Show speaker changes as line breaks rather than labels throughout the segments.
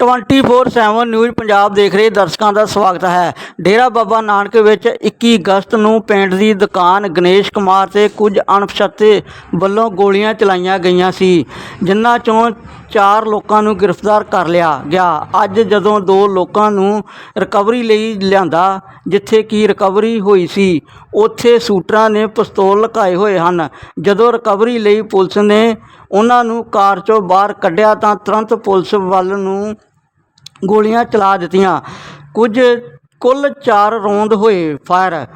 24/7 news Punjab ਦੇਖ ਰਹੇ ਦਰਸ਼ਕਾਂ ਦਾ ਸਵਾਗਤ ਹੈ। ਡੇਰਾ ਬਾਬਾ ਨਾਨਕ ਵਿੱਚ 21 ਅਗਸਤ ਨੂੰ ਪੇਂਟ ਦੀ ਦੁਕਾਨ ਗਣੇਸ਼ ਕੁਮਾਰ ਤੇ ਕੁਝ ਅਣਪਛਾਤੇ ਵੱਲੋਂ ਗੋਲੀਆਂ ਚਲਾਈਆਂ ਗਈਆਂ ਸੀ, ਜਿਨ੍ਹਾਂ ਚੋਂ ਚਾਰ ਲੋਕਾਂ ਨੂੰ ਗ੍ਰਿਫਤਾਰ ਕਰ ਲਿਆ ਗਿਆ। ਅੱਜ ਜਦੋਂ ਦੋ ਲੋਕਾਂ ਨੂੰ ਰਿਕਵਰੀ ਲਈ ਲਿਆਂਦਾ, ਜਿੱਥੇ ਕਿ ਰਿਕਵਰੀ ਹੋਈ ਸੀ, ਉੱਥੇ ਸ਼ੂਟਰਾਂ ਨੇ ਪਿਸਤੌਲ ਲੁਕਾਏ ਹੋਏ ਹਨ। ਜਦੋਂ ਰਿਕਵਰੀ ਲਈ ਪੁਲਿਸ ਨੇ ਉਹਨਾਂ ਨੂੰ ਕਾਰ ਚੋਂ ਬਾਹਰ ਕੱਢਿਆ ਤਾਂ ਤੁਰੰਤ ਪੁਲਿਸ ਵੱਲ ਨੂੰ ਗੋਲੀਆਂ ਚਲਾ ਦਿੱਤੀਆਂ। ਕੁਝ, ਕੁੱਲ 4 ਰੌਂਦ ਹੋਏ ਫਾਇਰ।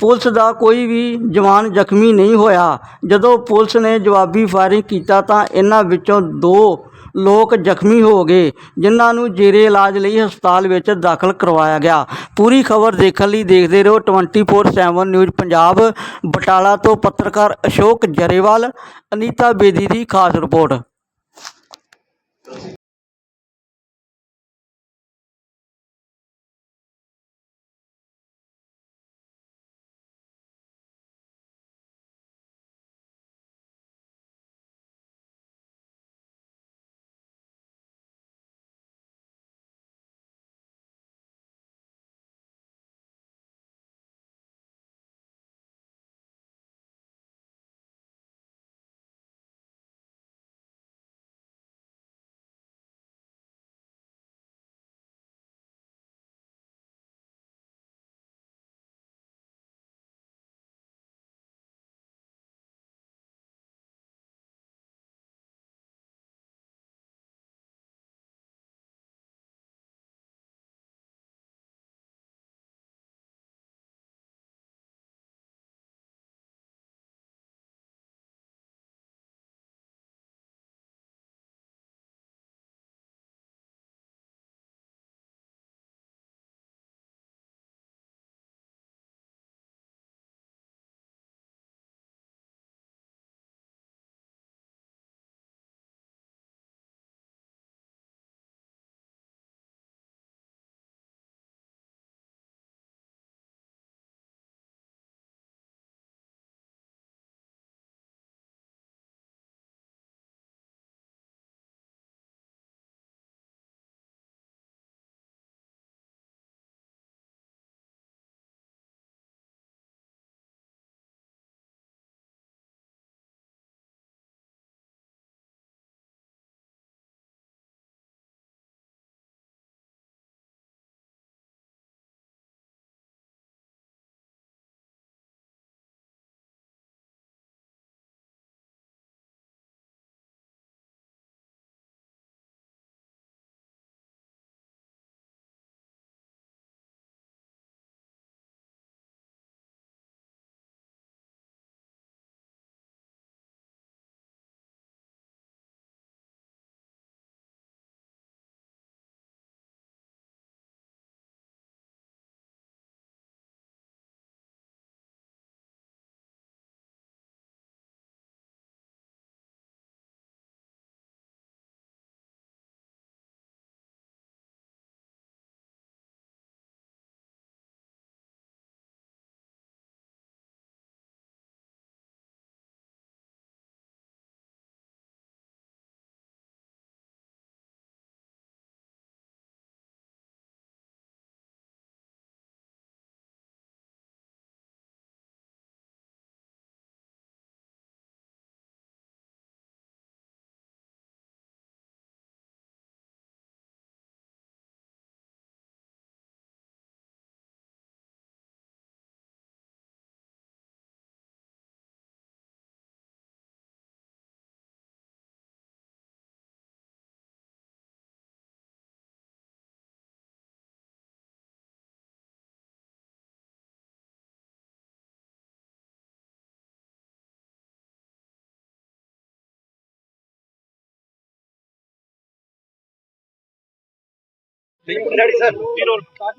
ਪੁਲਿਸ ਦਾ ਕੋਈ ਵੀ ਜਵਾਨ ਜ਼ਖਮੀ ਨਹੀਂ ਹੋਇਆ। ਜਦੋਂ ਪੁਲਿਸ ਨੇ ਜਵਾਬੀ ਫਾਇਰਿੰਗ ਕੀਤਾ ਤਾਂ ਇਹਨਾਂ ਵਿੱਚੋਂ ਦੋ ਲੋਕ ਜ਼ਖਮੀ ਹੋ ਗਏ, ਜਿਨ੍ਹਾਂ ਨੂੰ ਜੇਰੇ ਇਲਾਜ ਲਈ ਹਸਪਤਾਲ ਵਿੱਚ ਦਾਖਲ ਕਰਵਾਇਆ ਗਿਆ। ਪੂਰੀ ਖਬਰ ਦੇਖਣ ਲਈ ਦੇਖਦੇ ਰਹੋ 24/7 ਨਿਊਜ਼ ਪੰਜਾਬ, ਬਟਾਲਾ ਤੋਂ ਪੱਤਰਕਾਰ ਅਸ਼ੋਕ ਜਰੇਵਾਲ, ਅਨੀਤਾ ਬੇਦੀ ਦੀ ਖਾਸ ਰਿਪੋਰਟ।
ਰੈਡੀ ਸਰ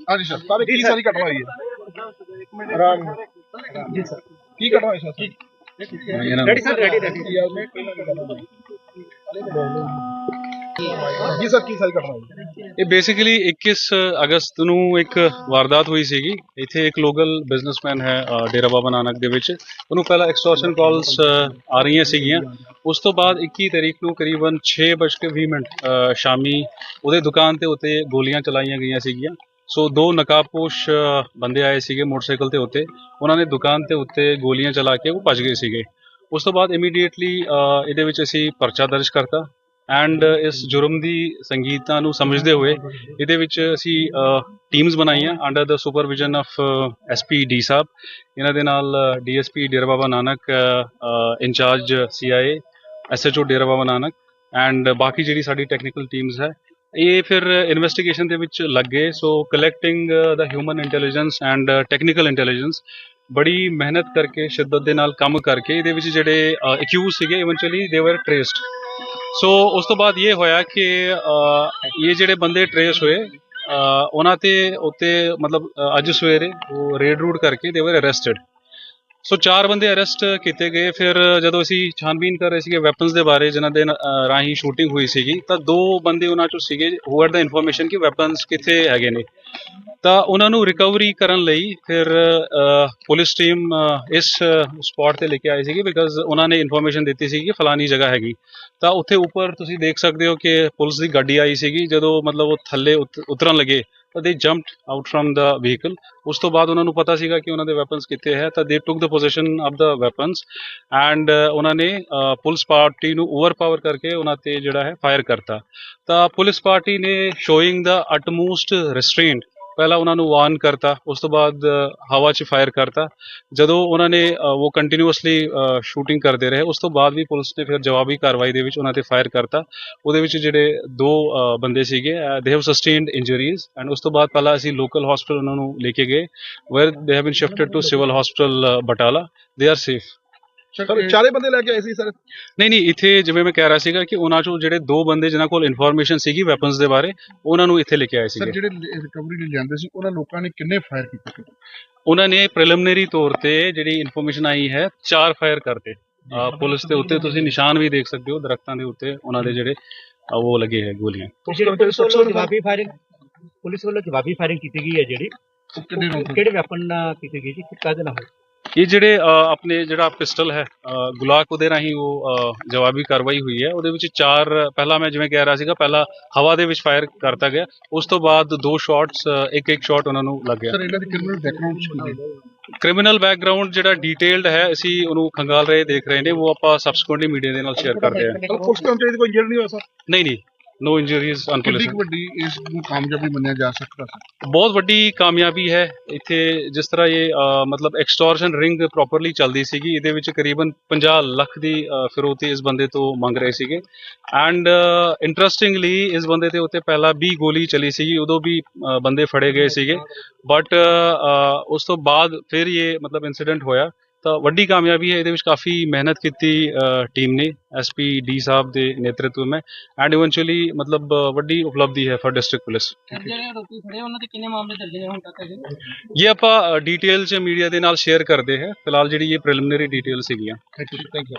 ਹਾਂਜੀ ਸਰ ਸਾਰੇ ਕੀ ਸਾਰੀ ਘਟਨਾ ਹੋਈ ਹੈ? ਆਰਾਮ ਨਾਲ।
ਜੀ ਸਰ
ਕੀ ਘਟਨਾ ਹੋਈ sir
ready sir ready ready
ਜੀ ਸਰ ਕੀ ਸਾਰੀ ਘਟਨਾ ਹੋਈ
ਇਹ ਬੇਸਿਕਲੀ 21 ਅਗਸਤ ਨੂੰ ਇੱਕ ਵਾਰਦਾਤ ਹੋਈ ਸੀਗੀ। ਇੱਥੇ ਇੱਕ ਲੋਕਲ ਬਿਜ਼ਨਸਮੈਨ ਹੈ ਅ, ਡੇਰਾ ਬਾਬਾ ਨਾਨਕ ਦੇ ਵਿੱਚ। ਉਹਨੂੰ ਪਹਿਲਾਂ ਐਕਸਟੋਰਸ਼ਨ ਕਾਲਸ ਆ ਰਹੀਆਂ ਸੀਗੀਆਂ। ਉਸ ਤੋਂ ਬਾਅਦ 21 ਤਰੀਕ ਨੂੰ ਕਰੀਬਨ 6:20 ਮਿੰਟ ਅ, ਸ਼ਾਮੀ ਉਹਦੇ ਦੁਕਾਨ ਤੇ ਉੱਤੇ ਗੋਲੀਆਂ ਚਲਾਈਆਂ ਗਈਆਂ ਸੀਗੀਆਂ। ਸੋ ਦੋ ਨਕਾਬਪੋਸ਼ ਅ, ਬੰਦੇ ਆਏ ਸੀਗੇ ਮੋਟਰਸਾਈਕਲ ਤੇ ਉੱਤੇ। ਉਹਨਾਂ ਨੇ ਦੁਕਾਨ ਤੇ ਉੱਤੇ ਗੋਲੀਆਂ ਚਲਾ ਕੇ ਉਹ ਭੱਜ ਗਏ ਸੀਗੇ। ਉਸ ਤੋਂ ਬਾਅਦ ਇਮੀਡੀਏਟਲੀ ਇਹਦੇ ਵਿੱਚ ਅਸੀਂ ਪਰਚਾ ਦਰਜ ਕਰਤਾ। ਐਂਡ uh, ਇਸ ਜੁਰਮ ਦੀ ਸੰਗੀਤਾਂ ਨੂੰ ਸਮਝਦੇ ਹੋਏ ਇਹਦੇ ਵਿੱਚ ਅਸੀਂ ਟੀਮਸ ਬਣਾਈਆਂ under the supervision of SP D ਸਾਹਿਬ। ਇਹਨਾਂ ਦੇ ਨਾਲ DSP Dera Baba Nanak incharge CIA SHO Dera Baba Nanak. And ਬਾਕੀ ਜਿਹੜੀ ਸਾਡੀ ਟੈਕਨੀਕਲ ਟੀਮਸ ਹੈ, ਇਹ ਫਿਰ ਇਨਵੈਸਟੀਗੇਸ਼ਨ ਦੇ ਵਿੱਚ ਲੱਗੇ so collecting the human intelligence and technical intelligence ਬੜੀ ਮਿਹਨਤ ਕਰਕੇ, ਸ਼ਿੱਦਤ ਦੇ ਨਾਲ ਕੰਮ ਕਰਕੇ ਇਹਦੇ ਵਿੱਚ ਜਿਹੜੇ ਅਕਿਊਜ਼ ਸੀਗੇ ਇਵੈਂਚੁਅਲੀ ਦੇ ਵਰ ਟ੍ਰੇਸਡ ਸੋ ਉਸ ਤੋਂ ਬਾਅਦ ਇਹ ਹੋਇਆ ਕਿ ਇਹ ਜਿਹੜੇ ਬੰਦੇ ਟ੍ਰੇਸ ਹੋਏ ਅ, ਉਹਨਾਂ ਤੇ ਉੱਤੇ ਮਤਲਬ ਅੱਜ ਸਵੇਰੇ ਉਹ ਰੇਡ ਰੂਡ ਕਰਕੇ ਦੇ ਵਰ ਅਰੈਸਟਡ ਸੋ ਚਾਰ ਬੰਦੇ ਅਰੈਸਟ ਕੀਤੇ ਗਏ। ਫਿਰ ਜਦੋਂ ਅਸੀਂ ਛਾਨਬੀਨ ਕਰ ਰਹੇ ਸੀਗੇ ਵੈਪਨਸ ਦੇ ਬਾਰੇ ਜਿਨ੍ਹਾਂ ਦੇ ਰਾਹੀਂ ਸ਼ੂਟਿੰਗ ਹੋਈ ਸੀਗੀ ਤਾਂ ਦੋ ਬੰਦੇ ਉਹਨਾਂ ਚੋਂ ਸੀਗੇ ਹੂ ਆਰ ਦਾ ਇਨਫੋਰਮੇਸ਼ਨ ਕਿ ਵੈਪਨਸ ਕਿੱਥੇ ਹੈਗੇ ਨੇ। ਤਾਂ ਉਹਨਾਂ ਨੂੰ ਰਿਕਵਰੀ ਕਰਨ ਲਈ ਫਿਰ ਅ, ਪੁਲਿਸ ਟੀਮ ਇਸ ਸਪੌਟ ਤੇ ਲੈ ਕੇ ਆਈ ਸੀਗੀ ਬਿਕਾਜ਼ ਉਹਨਾਂ ਨੇ ਇਨਫੋਰਮੇਸ਼ਨ ਦਿੱਤੀ ਸੀ ਕਿ ਫਲਾਨੀ ਜਗ੍ਹਾ ਹੈਗੀ। ਤਾਂ ਉੱਥੇ ਉੱਪਰ ਤੁਸੀਂ ਦੇਖ ਸਕਦੇ ਹੋ ਕਿ ਪੁਲਿਸ ਦੀ ਗੱਡੀ ਆਈ ਸੀਗੀ ਜਦੋਂ ਮਤਲਬ ਉਹ ਥੱਲੇ ਉਤਰਨ ਲੱਗੇ ਤਾਂ they jumped out from the vehicle ਉਸ ਤੋਂ ਬਾਅਦ ਉਹਨਾਂ ਨੂੰ ਪਤਾ ਸੀਗਾ ਕਿ ਉਹਨਾਂ ਦੇ ਵੈਪਨਸ ਕਿੱਥੇ ਹੈ ਤਾਂ they took the position of the weapons and ਉਹਨਾਂ ਨੇ ਪੁਲਿਸ ਪਾਰਟੀ ਨੂੰ ਓਵਰਪਾਵਰ ਕਰਕੇ ਉਹਨਾਂ ਤੇ ਜਿਹੜਾ ਹੈ ਫਾਇਰ ਕਰਤਾ। ਤਾਂ ਪੁਲਿਸ ਪਾਰਟੀ ਨੇ ਸ਼ੋਇੰਗ ਦਾ ਅਟਮੋਸਟ ਰਿਸਟ੍ਰੇਂਟ ਪਹਿਲਾਂ ਉਹਨਾਂ ਨੂੰ ਵਾਰਨ ਕਰਤਾ, ਉਸ ਤੋਂ ਬਾਅਦ ਹਵਾ 'ਚ ਫਾਇਰ ਕਰਤਾ। ਜਦੋਂ ਉਹਨਾਂ ਨੇ ਉਹ ਕੰਟੀਨਿਊਸਲੀ ਸ਼ੂਟਿੰਗ ਕਰਦੇ ਰਹੇ, ਉਸ ਤੋਂ ਬਾਅਦ ਵੀ ਪੁਲਿਸ ਨੇ ਫਿਰ ਜਵਾਬੀ ਕਾਰਵਾਈ ਦੇ ਵਿੱਚ ਉਹਨਾਂ ਤੇ ਫਾਇਰ ਕਰਤਾ। ਉਹਦੇ ਵਿੱਚ ਜਿਹੜੇ ਦੋ ਬੰਦੇ ਸੀਗੇ they have sustained injuries and ਉਸ ਤੋਂ ਬਾਅਦ ਪਹਿਲਾਂ ਅਸੀਂ ਲੋਕਲ ਹਸਪੀਟਲ ਉਹਨਾਂ ਨੂੰ ਲੈ ਕੇ ਗਏ where they have been shifted to civil hospital Batala. They are safe
sir ਚਾਰੇ ਬੰਦੇ ਲੈ ਕੇ ਆਏ ਸੀ ਸਰ।
ਨਹੀਂ ਨਹੀਂ ਇੱਥੇ ਜਿਵੇਂ ਮੈਂ ਕਹਿ ਰਿਹਾ ਸੀਗਾ ਕਿ ਉਹਨਾਂ ਚੋਂ ਜਿਹੜੇ ਦੋ ਬੰਦੇ ਜਿਨ੍ਹਾਂ ਕੋਲ ਇਨਫੋਰਮੇਸ਼ਨ ਸੀਗੀ ਵੈਪਨਸ ਦੇ ਬਾਰੇ ਉਹਨਾਂ ਨੂੰ ਇੱਥੇ ਲੈ ਕੇ ਆਏ
ਸਰ
ਸੀਗੇ।
ਜਿਹੜੇ ਰਿਕਵਰੀ ਲਈ ਜਾਂਦੇ ਸੀ ਉਹਨਾਂ ਲੋਕਾਂ ਨੇ ਕਿੰਨੇ ਫਾਇਰ ਕੀਤੇ?
ਉਹਨਾਂ ਨੇ ਪ੍ਰੀਲਿਮਿਨਰੀ ਤੌਰ ਤੇ ਜਿਹੜੀ ਇਨਫੋਰਮੇਸ਼ਨ ਆਈ ਹੈ ਚਾਰ ਫਾਇਰ ਕਰਤੇ। ਪੁਲਿਸ ਦੇ ਉੱਤੇ ਤੁਸੀਂ ਨਿਸ਼ਾਨ ਵੀ ਦੇਖ ਸਕਦੇ ਹੋ ਦਰਖਤਾਂ ਦੇ ਉੱਤੇ ਉਹਨਾਂ ਦੇ ਜਿਹੜੇ ਉਹ ਲੱਗੇ ਹੈ ਗੋਲੀਆਂ।
ਪੁਲਿਸ ਵੱਲੋਂ ਜਵਾਬੀ ਫਾਇਰਿੰਗ ਪੁਲਿਸ ਵੱਲੋਂ ਜਵਾਬੀ ਫਾਇਰਿੰਗ ਕੀਤੀ ਗਈ ਹੈ ਜਿਹੜੀ। ਕਿਹੜੇ ਵੈਪਨ ਨਾਲ ਕੀਤੀ ਗਈ ਜੀ? ਕਾਹਦੇ ਨਾਲ ਹੋਈ?
ਇਹ ਜਿਹੜੇ ਆਪਣੇ ਜਿਹੜਾ ਪਿਸਟਲ ਹੈ ਗੁਲਾਕ ਉਹਦੇ ਰਾਹੀਂ ਉਹ ਜਵਾਬੀ ਕਾਰਵਾਈ ਹੋਈ ਹੈ। ਉਹਦੇ ਵਿੱਚ ਚਾਰ ਪਹਿਲਾਂ ਮੈਂ ਜਿਵੇਂ ਕਹਿ ਰਿਹਾ ਸੀਗਾ ਪਹਿਲਾਂ ਹਵਾ ਦੇ ਵਿੱਚ ਫਾਇਰ ਕਰਤਾ ਗਿਆ। ਉਸ ਤੋਂ ਬਾਅਦ ਦੋ ਸ਼ਾਟਸ ਇੱਕ ਇੱਕ ਸ਼ਾਟ ਉਹਨਾਂ ਨੂੰ ਲੱਗ ਗਿਆ।
ਸਰ ਇਹਨਾਂ ਦੀ ਕ੍ਰਿਮੀਨਲ ਬੈਕਗ੍ਰਾਉਂਡ
ਕ੍ਰਿਮੀਨਲ ਬੈਕਗ੍ਰਾਉਂਡ ਜਿਹੜਾ ਡਿਟੇਲਡ ਹੈ ਅਸੀਂ ਉਹਨੂੰ ਖੰਗਾਲ ਰਹੇ ਦੇਖ ਰਹੇ ਨੇ। ਉਹ ਆਪਾਂ ਸਬਸਕੁਐਂਟਲੀ ਮੀਡੀਆ ਦੇ ਨਾਲ ਸ਼ੇਅਰ ਕਰਦੇ ਹਾਂ।
ਕੋਈ ਹੋਇਆ ਸਰ
ਨਹੀਂ ਨਹੀਂ। ਨੋ ਇੰਜਰੀਜ਼
ਕਿੰਨੀ ਕੁ ਵੱਡੀ ਇਸ ਨੂੰ ਕਾਮਯਾਬੀ ਮੰਨਿਆ ਜਾ ਸਕਦਾ ਸੀ?
ਬਹੁਤ ਵੱਡੀ ਕਾਮਯਾਬੀ ਹੈ। ਇੱਥੇ ਜਿਸ ਤਰ੍ਹਾਂ ਇਹ ਅ, ਮਤਲਬ ਐਕਸਟੋਰਸ਼ਨ ਰਿੰਗ ਪ੍ਰੋਪਰਲੀ ਚੱਲਦੀ ਸੀਗੀ ਇਹਦੇ ਵਿੱਚ ਕਰੀਬਨ 50 ਲੱਖ ਦੀ ਅ, ਫਿਰੌਤੀ ਇਸ ਬੰਦੇ ਤੋਂ ਮੰਗ ਰਹੇ ਸੀਗੇ। ਐਂਡ ਇੰਟਰਸਟਿੰਗਲੀ ਇਸ ਬੰਦੇ ਦੇ ਉੱਤੇ ਪਹਿਲਾਂ 20 ਗੋਲੀ ਚਲੀ ਸੀਗੀ ਉਦੋਂ ਵੀ ਅ, ਬੰਦੇ ਫੜੇ ਗਏ ਸੀਗੇ। ਬਟ ਉਸ ਤੋਂ ਬਾਅਦ ਫਿਰ ਇਹ ਮਤਲਬ ਇਨਸੀਡੈਂਟ ਹੋਇਆ। ਤਾਂ ਵੱਡੀ ਕਾਮਯਾਬੀ ਹੈ। ਇਹਦੇ ਵਿੱਚ ਕਾਫੀ ਮਿਹਨਤ ਕੀਤੀ ਟੀਮ ਨੇ। ਐਸਪੀ ਡੀ ਸਾਹਿਬ ਦੇ ਨੇਤਰਤਵ में ਐਂਡ ਇਵੈਂਚੁਅਲੀ ਮਤਲਬ ਵੱਡੀ ਉਪਲਬਧੀ ਹੈ ਫॉर ਡਿਸਟ੍ਰਿਕਟ ਪੁਲਿਸ
ਜਿਹੜੇ ਆਰੋਪੀ ਫੜੇ ਉਹਨਾਂ ਦੇ ਕਿੰਨੇ ਮਾਮਲੇ ਦਰਜ ਨੇ ਹੁਣ ਤੱਕ
ਇਹ ਆਪਾਂ ਡਿਟੇਲ ਚ ਮੀਡੀਆ ਦੇ ਨਾਲ ਸ਼ੇਅਰ ਕਰਦੇ ਹਾਂ। ਫਿਲਹਾਲ ਜਿਹੜੀ ਇਹ ਪ੍ਰੀਲਿਮਿਨਰੀ ਡਿਟੇਲ ਸੀਗੀਆਂ।
Thank you thank you